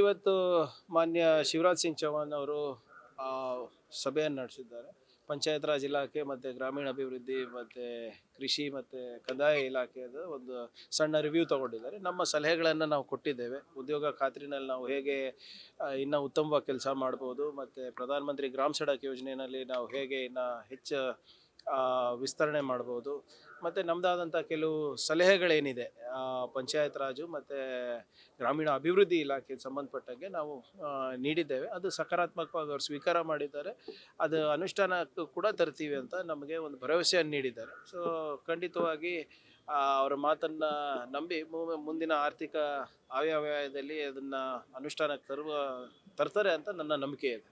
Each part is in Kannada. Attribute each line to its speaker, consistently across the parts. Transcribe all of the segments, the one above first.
Speaker 1: ಇವತ್ತು ಮಾನ್ಯ ಶಿವರಾಜ್ ಸಿಂಗ್ ಚೌಹಾಣ್ ಅವರು ಸಭೆಯನ್ನು ನಡೆಸಿದ್ದಾರೆ. ಪಂಚಾಯತ್ ರಾಜ್ ಇಲಾಖೆ ಮತ್ತು ಗ್ರಾಮೀಣ ಅಭಿವೃದ್ಧಿ ಮತ್ತು ಕೃಷಿ ಮತ್ತು ಕಂದಾಯ ಇಲಾಖೆಯದು ಒಂದು ಸಣ್ಣ ರಿವ್ಯೂ ತಗೊಂಡಿದ್ದಾರೆ. ನಮ್ಮ ಸಲಹೆಗಳನ್ನು ನಾವು ಕೊಟ್ಟಿದ್ದೇವೆ. ಉದ್ಯೋಗ ಖಾತ್ರಿನಲ್ಲಿ ನಾವು ಹೇಗೆ ಇನ್ನೂ ಉತ್ತಮವಾಗಿ ಕೆಲಸ ಮಾಡ್ಬೋದು ಮತ್ತು ಪ್ರಧಾನಮಂತ್ರಿ ಗ್ರಾಮ ಸಡಕ್ ಯೋಜನೆಯಲ್ಲಿ ನಾವು ಹೇಗೆ ಇನ್ನು ಹೆಚ್ಚು ವಿಸ್ತರಣೆ ಮಾಡ್ಬೋದು. ಮತ್ತು ನಮ್ಮದಾದಂಥ ಕೆಲವು ಸಲಹೆಗಳೇನಿದೆ ಪಂಚಾಯತ್ ರಾಜು ಮತ್ತು ಗ್ರಾಮೀಣ ಅಭಿವೃದ್ಧಿ ಇಲಾಖೆಗೆ ಸಂಬಂಧಪಟ್ಟಂಗೆ ನಾವು ನೀಡಿದ್ದೇವೆ. ಅದು ಸಕಾರಾತ್ಮಕವಾಗಿ ಅವರು ಸ್ವೀಕಾರ ಮಾಡಿದ್ದಾರೆ. ಅದು ಅನುಷ್ಠಾನಕ್ಕೂ ಕೂಡ ತರ್ತೀವಿ ಅಂತ ನಮಗೆ ಒಂದು ಭರವಸೆಯನ್ನು ನೀಡಿದ್ದಾರೆ. ಸೊ ಖಂಡಿತವಾಗಿ ಅವರ ಮಾತನ್ನು ನಂಬಿ ಮುಂದಿನ ಆರ್ಥಿಕ ಆಯವ್ಯಯದಲ್ಲಿ ಅದನ್ನು ಅನುಷ್ಠಾನಕ್ಕೆ ತರುವ, ತರ್ತಾರೆ ಅಂತ ನನ್ನ ನಂಬಿಕೆ ಇದೆ.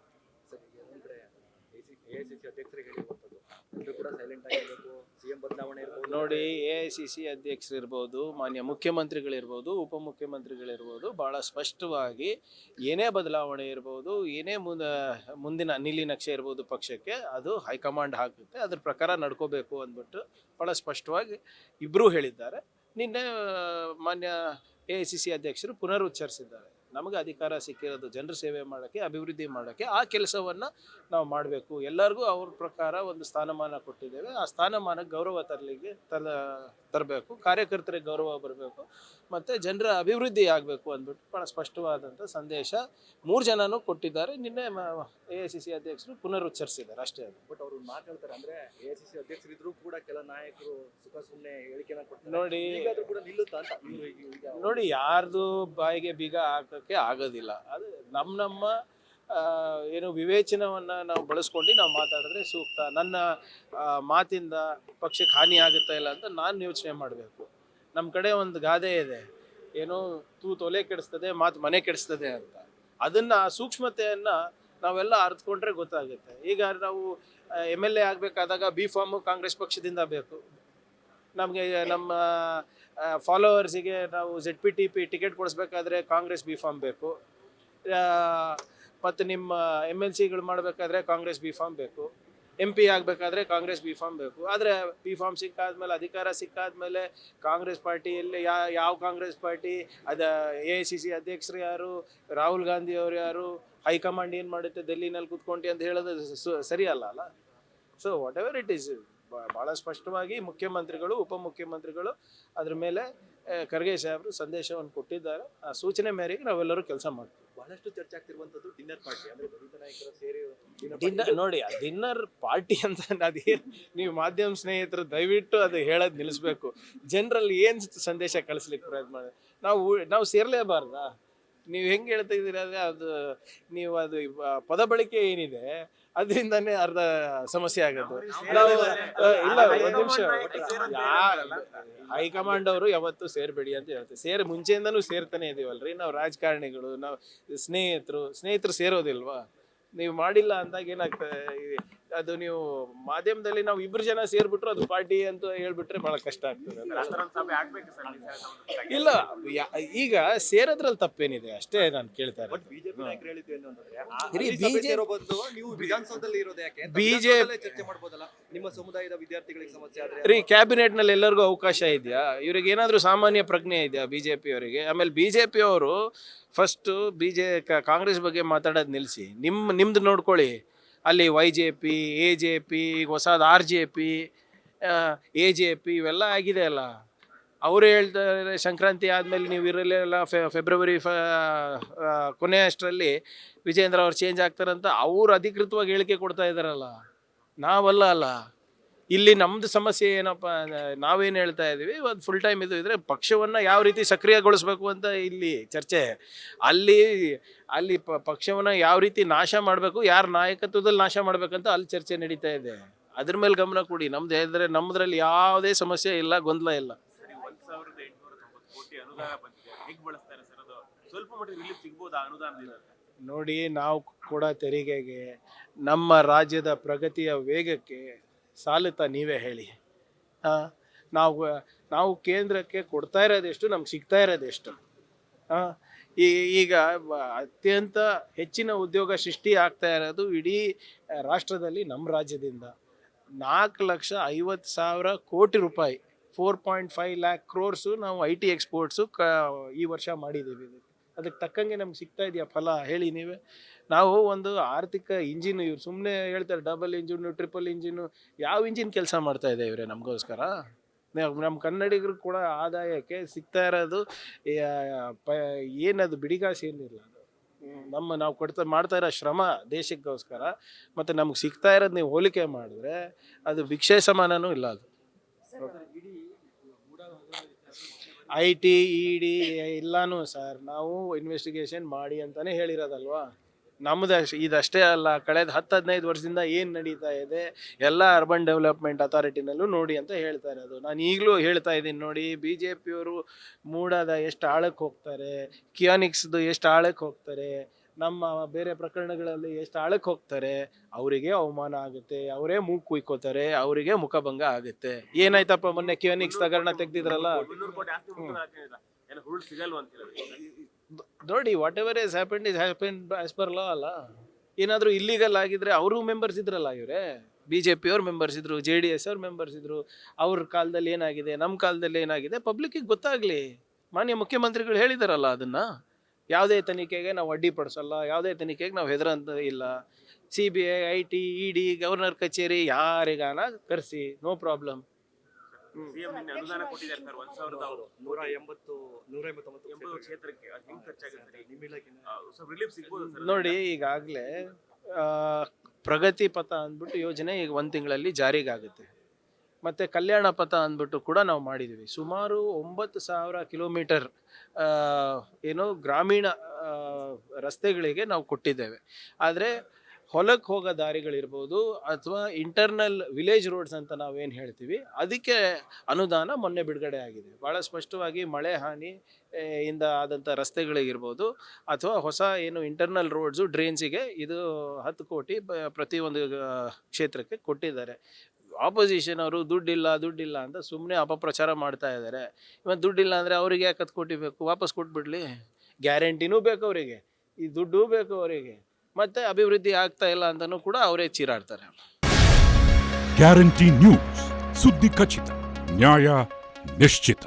Speaker 2: ಬದಲಾವಣೆ ಇರ್ಬೋದು.
Speaker 1: ನೋಡಿ ಎ ಐ ಸಿ ಸಿ ಅಧ್ಯಕ್ಷರಿರ್ಬೋದು, ಮಾನ್ಯ ಮುಖ್ಯಮಂತ್ರಿಗಳಿರ್ಬೋದು, ಉಪಮುಖ್ಯಮಂತ್ರಿಗಳಿರ್ಬೋದು ಭಾಳ ಸ್ಪಷ್ಟವಾಗಿ ಏನೇ ಬದಲಾವಣೆ ಇರ್ಬೋದು, ಏನೇ ಮುಂದ ಮುಂದಿನ ನಕ್ಷೆ ಇರ್ಬೋದು ಪಕ್ಷಕ್ಕೆ, ಅದು ಹೈಕಮಾಂಡ್ ಹಾಕುತ್ತೆ. ಅದ್ರ ಪ್ರಕಾರ ನಡ್ಕೋಬೇಕು ಅಂದ್ಬಿಟ್ಟು ಭಾಳ ಸ್ಪಷ್ಟವಾಗಿ ಇಬ್ಬರೂ ಹೇಳಿದ್ದಾರೆ. ನಿನ್ನೆ ಮಾನ್ಯ ಎ ಐ ಸಿ ಸಿ ಅಧ್ಯಕ್ಷರು ಪುನರುಚ್ಚರಿಸಿದ್ದಾರೆ. ನಮಗೆ ಅಧಿಕಾರ ಸಿಕ್ಕಿರೋದು ಜನರ ಸೇವೆ ಮಾಡೋಕ್ಕೆ, ಅಭಿವೃದ್ಧಿ ಮಾಡೋಕ್ಕೆ ಆ ಕೆಲಸವನ್ನು ನಾವು ಮಾಡಬೇಕು. ಎಲ್ಲರಿಗೂ ಅವ್ರ ಪ್ರಕಾರ ಒಂದು ಸ್ಥಾನಮಾನ ಕೊಟ್ಟಿದ್ದೇವೆ. ಆ ಸ್ಥಾನಮಾನಕ್ಕೆ ಗೌರವ ತರಲಿಕ್ಕೆ ತರ ತರಬೇಕು, ಕಾರ್ಯಕರ್ತರಿಗೆ ಗೌರವ ಬರಬೇಕು, ಮತ್ತು ಜನರ ಅಭಿವೃದ್ಧಿ ಆಗಬೇಕು ಅಂದ್ಬಿಟ್ಟು ಭಾಳ ಸ್ಪಷ್ಟವಾದಂಥ ಸಂದೇಶ ಮೂರು ಜನನೂ ಕೊಟ್ಟಿದ್ದಾರೆ. ನಿನ್ನೆ ಎ ಐ ಸಿ ಸಿ ಅಧ್ಯಕ್ಷರು ಪುನರುಚ್ಚರಿಸಿದ್ದಾರೆ. ಅಷ್ಟೇ ಅದು.
Speaker 2: ಬಟ್ ಅವರು ಮಾತು ಹೇಳ್ತಾರೆ ಅಂದ್ರೆ ಎ ಐ ಸಿ ಸಿ ಅಧ್ಯಕ್ಷರಿದ್ರು ಕೂಡ ಕೆಲ ನಾಯಕರು ಸುಖ ಸುಮ್ಮನೆ ಹೇಳಿಕೆನ ಕೊಡ್ತಾರೆ.
Speaker 1: ನೋಡಿ
Speaker 2: ಈಗಾದ್ರೂ ಕೂಡ ನಿಲ್ಲುತ್ತಾ ಅಂತ ಇವ್ರು
Speaker 1: ನೋಡಿ ಯಾರ್ದು ಬಾಯಿಗೆ ಬೀಗ ಹಾಕಕ್ಕೆ ಆಗೋದಿಲ್ಲ. ಅದು ನಮ್ಮ ನಮ್ಮ ಆ, ಏನು ವಿವೇಚನವನ್ನು ನಾವು ಬಳಸ್ಕೊಂಡು ನಾವು ಮಾತಾಡಿದ್ರೆ ಸೂಕ್ತ. ನನ್ನ ಆ, ಮಾತಿಂದ ಪಕ್ಷಕ್ಕೆ ಹಾನಿ ಆಗುತ್ತಾ ಇಲ್ಲ ಅಂತ ನಾನು ಯೋಚನೆ ಮಾಡಬೇಕು. ನಮ್ಮ ಕಡೆ ಒಂದು ಗಾದೆ ಇದೆ. ಏನು ತೂ ತೊಲೆ ಕೆಡಿಸ್ತದೆ ಮಾತು ಮನೆ ಕೆಡಿಸ್ತದೆ ಅಂತ. ಅದನ್ನು ಆ ಸೂಕ್ಷ್ಮತೆಯನ್ನು ನಾವೆಲ್ಲ ಅರ್ಥಕೊಂಡ್ರೆ ಗೊತ್ತಾಗುತ್ತೆ. ಈಗ ನಾವು ಎಂ ಎಲ್ ಎ ಆಗಬೇಕಾದಾಗ ಬಿ ಫಾರ್ಮು ಕಾಂಗ್ರೆಸ್ ಪಕ್ಷದಿಂದ ಬೇಕು. ನಮಗೆ ನಮ್ಮ ಫಾಲೋವರ್ಸಿಗೆ ನಾವು Z P T P ticket ಕೊಡಿಸ್ಬೇಕಾದ್ರೆ Congress B form ಬೇಕು. ಮತ್ತು ನಿಮ್ಮ ಎಂ ಎಲ್ ಸಿಗಳು ಮಾಡಬೇಕಾದ್ರೆ ಕಾಂಗ್ರೆಸ್ ಬಿ ಫಾರ್ಮ್ ಬೇಕು. ಎಂ ಪಿ ಆಗಬೇಕಾದ್ರೆ ಕಾಂಗ್ರೆಸ್ ಬಿ ಫಾರ್ಮ್ ಬೇಕು. ಆದರೆ ಬಿ ಫಾರ್ಮ್ ಸಿಕ್ಕಾದ್ಮೇಲೆ, ಅಧಿಕಾರ ಸಿಕ್ಕಾದ್ಮೇಲೆ ಕಾಂಗ್ರೆಸ್ ಪಾರ್ಟಿಯಲ್ಲಿ ಯಾ, ಯಾವ ಕಾಂಗ್ರೆಸ್ ಪಾರ್ಟಿ, ಅದು ಎ ಐ ಸಿ ಸಿ ಅಧ್ಯಕ್ಷರು ಯಾರು, ರಾಹುಲ್ ಗಾಂಧಿ ಅವರು ಯಾರು ಹೈಕಮಾಂಡ್ ಏನು ಮಾಡುತ್ತೆ ಡೆಲ್ಲಿನಲ್ಲಿ ಕುತ್ಕೊಂಡಿ ಅಂತ ಹೇಳೋದು ಸರಿ ಸರಿಯಲ್ಲ ಅಲ್ಲ? So whatever it is ಭಾಳ ಸ್ಪಷ್ಟವಾಗಿ ಮುಖ್ಯಮಂತ್ರಿಗಳು ಉಪಮುಖ್ಯಮಂತ್ರಿಗಳು ಅದ್ರ ಮೇಲೆ ಖರ್ಗೆ ಸಾಹೇಬರು ಸಂದೇಶವನ್ನು ಕೊಟ್ಟಿದ್ದಾರೆ. ಆ ಸೂಚನೆ ಮೇರೆಗೆ ನಾವೆಲ್ಲರೂ ಕೆಲಸ ಮಾಡ್ತೀವಿ.
Speaker 2: ಬಹಳಷ್ಟು ಚರ್ಚೆ ಆಗ್ತಿರುವಂತದ್ದು ಡಿನ್ನರ್ ಪಾರ್ಟಿ ಅಂದ್ರೆ ದಲಿತ ನಾಯಕರ ಸೇರಿ
Speaker 1: ಡಿನ್ನರ್ ನೋಡಿ ಆ ಡಿನ್ನರ್ ಪಾರ್ಟಿ ಅಂತ ಅದೇ ನೀವು ಮಾಧ್ಯಮ ಸ್ನೇಹಿತರು ದಯವಿಟ್ಟು ಅದು ಹೇಳೋದು ನಿಲ್ಲಿಸ್ಬೇಕು. ಜನರಲ್ಲಿ ಏನು ಸಂದೇಶ ಕಳಿಸ್ಲಿಕ್ಕೆ ಪ್ರಯತ್ನ ಮಾಡಿ ನಾವು ನಾವು ಸೇರ್ಲೇಬಾರ್ದಾ? ನೀವು ಹೆಂಗೆ ಹೇಳ್ತಾ ಇದ್ದೀರಿ ಅಂದರೆ ಅದು ನೀವು ಅದು ಪದ ಬಳಕೆ ಏನಿದೆ ಅದರಿಂದನೇ ಅರ್ಧ ಸಮಸ್ಯೆ ಆಗೋದು. ನಾವು ಆ, ಇಲ್ಲ ಒಂದು ನಿಮಿಷ ಹೈಕಮಾಂಡ್ ಅವರು ಯಾವತ್ತೂ ಸೇರ್ಬೇಡಿ ಅಂತ ಹೇಳ್ತಾರೆ. ಸೇರ್ ಮುಂಚೆಯಿಂದನೂ ಸೇರ್ತಾನೆ ಇದೀವಲ್ರಿ. ನಾವು ರಾಜಕಾರಣಿಗಳು ನಾವು ಸ್ನೇಹಿತರು ಸ್ನೇಹಿತರು ಸೇರೋದಿಲ್ವಾ? ನೀವು ಮಾಡಿಲ್ಲ ಅಂದಾಗ ಏನಾಗ್ತದೆ ಅದು ನೀವು ಮಾಧ್ಯಮದಲ್ಲಿ ನಾವು ಇಬ್ರು ಜನ ಸೇರ್ಬಿಟ್ರು ಅದು ಪಾರ್ಟಿ ಅಂತ ಹೇಳ್ಬಿಟ್ರೆ ಬಹಳ ಕಷ್ಟ ಆಗ್ತದೆ. ಇಲ್ಲ ಈಗ ಸೇರೋದ್ರಲ್ಲಿ ತಪ್ಪೇನಿದೆ ಅಷ್ಟೇ ನಾನು ಕೇಳ್ತಾ ರೀ ಕ್ಯಾಬಿನೆಟ್ನಲ್ಲಿ ಎಲ್ಲರಿಗೂ ಅವಕಾಶ ಇದೆಯಾ? ಇವ್ರಿಗೆ ಏನಾದರೂ ಸಾಮಾನ್ಯ ಪ್ರಜ್ಞೆ ಇದೆಯಾ ಬಿಜೆಪಿ ಅವರಿಗೆ? ಆಮೇಲೆ ಬಿಜೆಪಿ ಅವರು ಫಸ್ಟ್ ಬಿಜೆ ಕಾಂಗ್ರೆಸ್ ಬಗ್ಗೆ ಮಾತಾಡೋದು ನಿಲ್ಸಿ. ನಿಮ್ಮ ನಿಮ್ದು ನೋಡ್ಕೊಳ್ಳಿ. ಅಲ್ಲಿ Y J P A J P ಈಗ ಹೊಸದು R J P A J P ಇವೆಲ್ಲ ಆಗಿದೆ ಅಲ್ಲ. ಅವರು ಹೇಳ್ತಾರೆ ಸಂಕ್ರಾಂತಿ ಆದಮೇಲೆ ನೀವು ಇರಲಿಲ್ಲ ಫೆಬ್ರವರಿ ಫ ಕೊನೆಯ ಕೊನೆ ಅಷ್ಟರಲ್ಲಿ ವಿಜೇಂದ್ರ ಅವ್ರು ಚೇಂಜ್ ಆಗ್ತಾರಂತ ಅವ್ರು ಅಧಿಕೃತವಾಗಿ ಹೇಳಿಕೆ ಕೊಡ್ತಾ ಇದ್ದಾರಲ್ಲ. ನಾವಲ್ಲ ಅಲ್ಲ. ಇಲ್ಲಿ ನಮ್ದು ಸಮಸ್ಯೆ ಏನಪ್ಪ ನಾವೇನು ಹೇಳ್ತಾ ಇದ್ದೀವಿ ಒಂದು ಫುಲ್ ಟೈಮ್ ಇದು ಇದ್ರೆ ಪಕ್ಷವನ್ನು ಯಾವ ರೀತಿ ಸಕ್ರಿಯಗೊಳಿಸ್ಬೇಕು ಅಂತ ಇಲ್ಲಿ ಚರ್ಚೆ. ಅಲ್ಲಿ ಅಲ್ಲಿ ಪ ಪಕ್ಷವನ್ನು ಯಾವ ರೀತಿ ನಾಶ ಮಾಡಬೇಕು ಯಾರ ನಾಯಕತ್ವದಲ್ಲಿ ನಾಶ ಮಾಡಬೇಕಂತ ಅಲ್ಲಿ ಚರ್ಚೆ ನಡೀತಾ ಇದೆ. ಅದ್ರ ಮೇಲೆ ಗಮನ ಕೊಡಿ. ನಮ್ದು ಹೇಳಿದ್ರೆ ನಮ್ಮದ್ರಲ್ಲಿ ಯಾವುದೇ ಸಮಸ್ಯೆ ಇಲ್ಲ ಗೊಂದಲ ಇಲ್ಲ.
Speaker 3: ಸರಿ ಒಂದ್ ಸಾವಿರದ ಎಂಟುನೂರ ತೊಂಬತ್ತು ಕೋಟಿ ಅನುದಾನ ಬಂದಿದೆ. ಹೇಗ್ ಬಳಸ್ತಾರೆ ಸರ್ ಅದು? ಸ್ವಲ್ಪ ಮಟ್ಟಿಗೆ ರಿಲೀಫ್ ಸಿಗ್ಬೋದಾ? ಅನುದಾನದಿಂದ?
Speaker 1: ನೋಡಿ ನಾವು ಕೂಡ ತೆರಿಗೆಗೆ ನಮ್ಮ ರಾಜ್ಯದ ಪ್ರಗತಿಯ ವೇಗಕ್ಕೆ ಸಾಲುತ್ತಾ ನೀವೇ ಹೇಳಿ. ನಾವು ನಾವು ಕೇಂದ್ರಕ್ಕೆ ಕೊಡ್ತಾ ಇರೋದೆಷ್ಟು ನಮ್ಗೆ ಸಿಗ್ತಾ ಇರೋದೆಷ್ಟು. ಈ ಈಗ ಅತ್ಯಂತ ಹೆಚ್ಚಿನ ಉದ್ಯೋಗ ಸೃಷ್ಟಿ ಆಗ್ತಾ ಇರೋದು ಇಡೀ ರಾಷ್ಟ್ರದಲ್ಲಿ ನಮ್ಮ ರಾಜ್ಯದಿಂದ. ನಾಲ್ಕು ಲಕ್ಷ ಐವತ್ತು ಸಾವಿರ ಕೋಟಿ ರೂಪಾಯಿ four point five lakh crores ನಾವು ಐ ಟಿ ಎಕ್ಸ್ಪೋರ್ಟ್ಸು ಕ ಈ ವರ್ಷ ಮಾಡಿದ್ದೀವಿ. ಅದಕ್ಕೆ ತಕ್ಕಂಗೆ ನಮ್ಗೆ ಸಿಗ್ತಾ ಇದೆಯಾ ಫಲ ಹೇಳಿ ನೀವೇ. ನಾವು ಒಂದು ಆರ್ಥಿಕ ಇಂಜಿನ್ ಇವ್ರು ಸುಮ್ಮನೆ ಹೇಳ್ತಾರೆ ಡಬಲ್ ಇಂಜಿನ್ ಟ್ರಿಪಲ್ ಇಂಜಿನ್ ಯಾವ ಇಂಜಿನ್ ಕೆಲಸ ಮಾಡ್ತಾ ಇದೆ ಇವರೇ ನಮಗೋಸ್ಕರ? ನಮ್ಮ ಕನ್ನಡಿಗರು ಕೂಡ ಆದಾಯಕ್ಕೆ ಸಿಗ್ತಾ ಇರೋದು ಏನದು ಬಿಡಿಗಾಸು ಏನಿಲ್ಲ ಅದು. ನಮ್ಮ ನಾವು ಕೊಡ್ತಾ, ಮಾಡ್ತಾ ಇರೋ ಶ್ರಮ ದೇಶಕ್ಕೋಸ್ಕರ, ಮತ್ತು ನಮ್ಗೆ ಸಿಗ್ತಾ ಇರೋದು ನೀವು ಹೋಲಿಕೆ ಮಾಡಿದ್ರೆ ಅದು ಭಿಕ್ಷೆ ಸಮಾನನೂ ಇಲ್ಲ ಅದು. ಐ ಟಿ, ಇ ಡಿ ಎಲ್ಲಾನು ಸರ್, ನಾವು ಇನ್ವೆಸ್ಟಿಗೇಷನ್ ಮಾಡಿ ಅಂತಾನೆ ಹೇಳಿರೋದಲ್ವಾ? ನಮ್ಮದು ಇದಷ್ಟೇ ಅಲ್ಲ, ಕಳೆದ ಹತ್ತು ಹದಿನೈದು ವರ್ಷದಿಂದ ಏನು ನಡೀತಾ ಇದೆ, ಎಲ್ಲ ಅರ್ಬನ್ ಡೆವಲಪ್ಮೆಂಟ್ ಅಥಾರಿಟಿನಲ್ಲೂ ನೋಡಿ ಅಂತ ಹೇಳ್ತಾ ಇರೋದು. ನಾನು ಈಗಲೂ ಹೇಳ್ತಾ ಇದ್ದೀನಿ ನೋಡಿ ಬಿ ಜೆ ಪಿಯವರು ಮೂಡಾದ ಎಷ್ಟು ಆಳಕ್ಕೆ ಹೋಗ್ತಾರೆ ಕಿಯಾನಿಕ್ಸ್ದು ಎಷ್ಟು ಆಳಕ್ಕೆ ಹೋಗ್ತಾರೆ, ನಮ್ಮ ಬೇರೆ ಪ್ರಕರಣಗಳಲ್ಲಿ ಎಷ್ಟು ಆಳಕ್ಕೆ ಹೋಗ್ತಾರೆ, ಅವರಿಗೆ ಅವಮಾನ ಆಗುತ್ತೆ, ಅವರೇ ಮೂಗು ಕುಯ್ಕೋತಾರೆ, ಅವರಿಗೆ ಮುಖಭಂಗ ಆಗುತ್ತೆ. ಏನಾಯ್ತಪ್ಪ ಮೊನ್ನೆ ಕಿಯಾನಿಕ್ಸ್ ಹಗರಣ ತೆಗ್ದಿದ್ರಲ್ಲ? ನೋಡಿ whatever is happen is happen as per law ಅಲ್ಲ. ಏನಾದರೂ ಇಲ್ಲಿಗಲ್ ಆಗಿದ್ರೆ ಅವರು ಮೆಂಬರ್ಸ್ ಇದ್ರಲ್ಲ ಇವರೇ? ಬಿ ಜೆ ಪಿ ಅವ್ರ ಮೆಂಬರ್ಸ್ ಇದ್ರು ಜೆ ಡಿ ಎಸ್ ಅವ್ರ ಮೆಂಬರ್ಸ್ ಇದ್ರು. ಅವ್ರ ಕಾಲದಲ್ಲಿ ಏನಾಗಿದೆ ನಮ್ಮ ಕಾಲದಲ್ಲಿ ಏನಾಗಿದೆ ಪಬ್ಲಿಕ್ಕಿಗೆ ಗೊತ್ತಾಗಲಿ. ಮಾನ್ಯ ಮುಖ್ಯಮಂತ್ರಿಗಳು ಹೇಳಿದಾರಲ್ಲ ಅದನ್ನು. ಯಾವುದೇ ತನಿಖೆಗೆ ನಾವು ಅಡ್ಡಿಪಡಿಸಲ್ಲ ಯಾವುದೇ ತನಿಖೆಗೆ ನಾವು ಹೆದರಂತ ಇಲ್ಲ. C B I I T E D governor ಕಚೇರಿ ಯಾರಿಗಾನ ಕರೆಸಿ ನೋ ಪ್ರಾಬ್ಲಮ್
Speaker 3: ಸಿಎಂ ನಿನ್ನೆ ಅನುದಾನ ಕೊಟ್ಟಿದ್ದಾರೆ ಸರ್ ಒಂದ್ ಸಾವಿರದ
Speaker 2: ನೂರ ಎಂಬತ್ತು ನೂರ ಎಂಬತ್ತೊಂಬತ್ತು
Speaker 3: ಎಂಬತ್ತು ಕ್ಷೇತ್ರಕ್ಕೆ ಅದು ಹೆಂಗ್ ಖರ್ಚಾಗುತ್ತೆ ಸರ್?
Speaker 2: ನಿಮ್ಮ ಇಲಾಖೆನ
Speaker 3: ಆ, ಸ್ವಲ್ಪ ರಿಲೀಫ್ ಸಿಗ್ಬೋದು ಸರ್.
Speaker 1: ನೋಡಿ ಈಗಾಗಲೇ ಪ್ರಗತಿ ಪಥ ಅಂದ್ಬಿಟ್ಟು ಯೋಜನೆ ಈಗ ಒಂದು ತಿಂಗಳಲ್ಲಿ ಜಾರಿಗಾಗುತ್ತೆ. ಮತ್ತು ಕಲ್ಯಾಣ ಪಥ ಅಂದ್ಬಿಟ್ಟು ಕೂಡ ನಾವು ಮಾಡಿದ್ದೀವಿ ಸುಮಾರು ಒಂಬತ್ತು ಸಾವಿರ ಕಿಲೋಮೀಟರ್ ಆ, ಏನು ಗ್ರಾಮೀಣ ಆ, ರಸ್ತೆಗಳಿಗೆ ನಾವು ಕೊಟ್ಟಿದ್ದೇವೆ. ಆದರೆ ಹೊಲಕ್ಕೆ ಹೋಗೋ ದಾರಿಗಳಿರ್ಬೋದು ಅಥವಾ ಇಂಟರ್ನಲ್ ವಿಲೇಜ್ ರೋಡ್ಸ್ ಅಂತ ನಾವೇನು ಹೇಳ್ತೀವಿ, ಅದಕ್ಕೆ ಅನುದಾನ ಮೊನ್ನೆ ಬಿಡುಗಡೆ ಆಗಿದೆ. ಭಾಳ ಸ್ಪಷ್ಟವಾಗಿ ಮಳೆ, ಹಾನಿ ಇಂದ ಆದಂಥ ರಸ್ತೆಗಳಿಗಿರ್ಬೋದು ಅಥವಾ ಹೊಸ ಏನು ಇಂಟರ್ನಲ್ ರೋಡ್ಸು ಡ್ರೈನ್ಸಿಗೆ ಇದು ಹತ್ತು ಕೋಟಿ ಪ್ರತಿಯೊಂದು ಕ್ಷೇತ್ರಕ್ಕೆ ಕೊಟ್ಟಿದ್ದಾರೆ. ಆಪೋಸಿಷನ್ ಅವರು ದುಡ್ಡಿಲ್ಲ ದುಡ್ಡಿಲ್ಲ ಅಂತ ಸುಮ್ಮನೆ ಅಪಪ್ರಚಾರ ಮಾಡ್ತಾ ಇದ್ದಾರೆ. ಇವತ್ತು ದುಡ್ಡಿಲ್ಲ ಅಂದರೆ ಅವರಿಗೆ ಯಾಕೆ ಹತ್ತು ಕೋಟಿ ಬೇಕು? ವಾಪಸ್ ಕೊಟ್ಬಿಡ್ಲಿ. ಗ್ಯಾರಂಟಿನೂ ಬೇಕು ಅವರಿಗೆ. ಈ ದುಡ್ಡು ಬೇಕು ಅವರಿಗೆ. ಮತ್ತು ಅಭಿವೃದ್ಧಿ ಆಗ್ತಾ ಇಲ್ಲ ಅಂತಲೂ ಕೂಡ ಅವರೇ ಚೀರಾಡ್ತಾರೆ.
Speaker 4: ಗ್ಯಾರಂಟಿ ನ್ಯೂಸ್ ಸುದ್ದಿ ಖಚಿತ ನ್ಯಾಯ ನಿಶ್ಚಿತ